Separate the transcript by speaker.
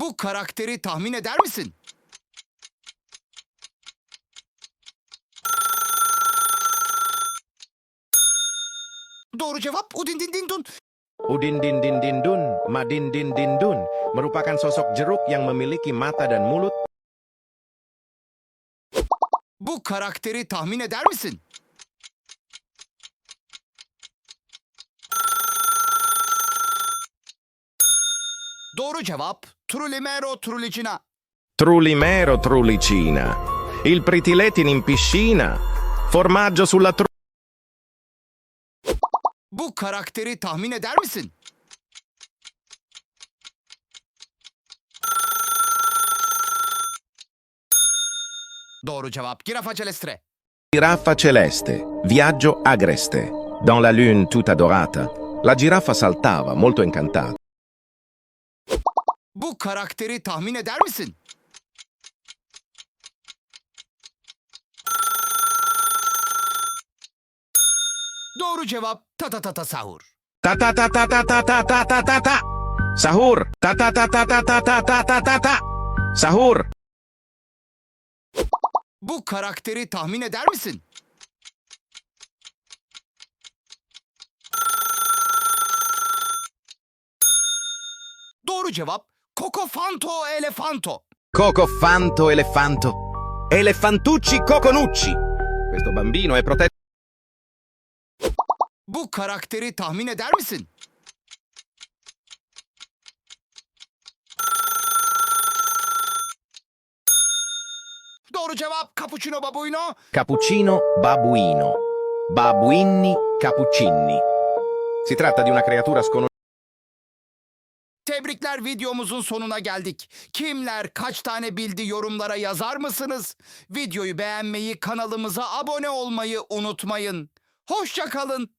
Speaker 1: Bu karakteri tahmin eder misin? Doğru cevap Udin Din Din Dun.
Speaker 2: Udin din din din dun, madin din din dun merupakan sosok jeruk yang memiliki mata dan mulut
Speaker 1: Bu karakteri tahmin eder misin? Doğru cevap Trulimero Trulicina.
Speaker 2: Trulimero trulicina. Il pritiletin in piscina. Formaggio sulla tru...
Speaker 1: Bu karakteri tahmin eder misin? Doğru cevap Girafa Celestre.
Speaker 2: Giraffa celeste. Viaggio agreste. Dans la lune tutta dorata. La giraffa saltava, molto incantata.
Speaker 1: Bu karakteri tahmin eder misin? Doğru cevap Tata Tata Sahur.
Speaker 2: Ta ta ta ta ta ta ta ta ta ta ta. Sahur. Ta ta ta ta ta ta ta ta ta ta ta. Sahur.
Speaker 1: Bu karakteri tahmin eder misin? Doğru cevap Coco Fanto Elefanto.
Speaker 2: Coco fanto elefanto. Elefantucci coconucci. Questo bambino è protetto.
Speaker 1: Bu karakteri tahmin eder misin? Doğru cevap Cappuccino Babuino.
Speaker 2: Cappuccino babuino. Babuini cappuccini. Si tratta di una creatura sconosciuta.
Speaker 1: Tebrikler videomuzun sonuna geldik. Kimler kaç tane bildi yorumlara yazar mısınız? Videoyu beğenmeyi, kanalımıza abone olmayı unutmayın. Hoşça kalın.